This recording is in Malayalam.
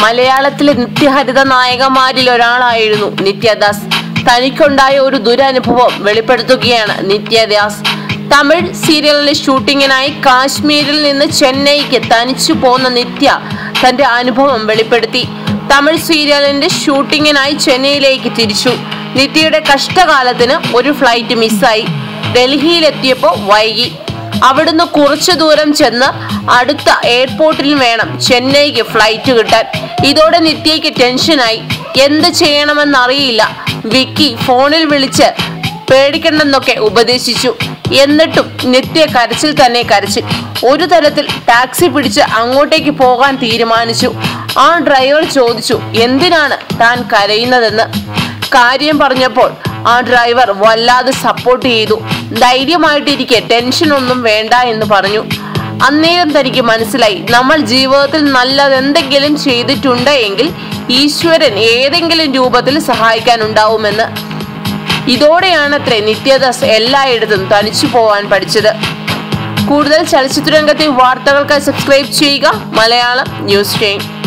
മലയാളത്തിലെ നിത്യഹരിത നായകന്മാരിൽ ഒരാളായിരുന്നു നിത്യദാസ്. തനിക്കുണ്ടായ ഒരു ദുരനുഭവം വെളിപ്പെടുത്തുകയാണ് നിത്യദാസ്. തമിഴ് സീരിയലിന്റെ ഷൂട്ടിങ്ങിനായി കാശ്മീരിൽ നിന്ന് ചെന്നൈക്ക് തനിച്ചു പോന്ന നിത്യ തന്റെ അനുഭവം വെളിപ്പെടുത്തി. തമിഴ് സീരിയലിന്റെ ഷൂട്ടിങ്ങിനായി ചെന്നൈയിലേക്ക് തിരിച്ചു. നിത്യയുടെ കഷ്ടകാലത്തിന് ഒരു ഫ്ലൈറ്റ് മിസ്സായി. ഡൽഹിയിലെത്തിയപ്പോൾ വൈകി. അവിടുന്ന് കുറച്ചു ദൂരം ചെന്ന് അടുത്ത എയർപോർട്ടിൽ വേണം ചെന്നൈക്ക് ഫ്ലൈറ്റ് കിട്ടാൻ. ഇതോടെ നിത്യയ്ക്ക് ടെൻഷനായി എന്ത് ചെയ്യണമെന്നറിയില്ല. വിക്കി ഫോണിൽ വിളിച്ച് പേടിക്കണ്ടെന്നൊക്കെ ഉപദേശിച്ചു. എന്നിട്ടും നിത്യ കരച്ചിൽ തന്നെ കരച്ചിൽ ഒരു തരത്തിൽ ടാക്സി പിടിച്ച് അങ്ങോട്ടേക്ക് പോകാൻ തീരുമാനിച്ചു. ആ ഡ്രൈവർ ചോദിച്ചു എന്തിനാണ് താൻ കരയുന്നതെന്ന്? കാര്യം പറഞ്ഞപ്പോൾ ആ ഡ്രൈവർ വല്ലാതെ സപ്പോർട്ട് ചെയ്തു. ധൈര്യമായിട്ടിരിക്കെ ടെൻഷൻ ഒന്നും വേണ്ട എന്ന് പറഞ്ഞു. അന്നേരം തനിക്ക് മനസ്സിലായി നമ്മൾ ജീവിതത്തിൽ നല്ലതെന്തെങ്കിലും ചെയ്തിട്ടുണ്ട് എങ്കിൽ ഈശ്വരൻ ഏതെങ്കിലും രൂപത്തിൽ സഹായിക്കാനുണ്ടാവുമെന്ന്. ഇതോടെയാണത്രേ നിത്യദാസ് എല്ലായിടത്തും തനിച്ചു പോവാൻ പഠിച്ചത്. കൂടുതൽ ചലച്ചിത്രരംഗത്തെ വാർത്തകൾക്കായി സബ്സ്ക്രൈബ് ചെയ്യുക. Malayalam news time.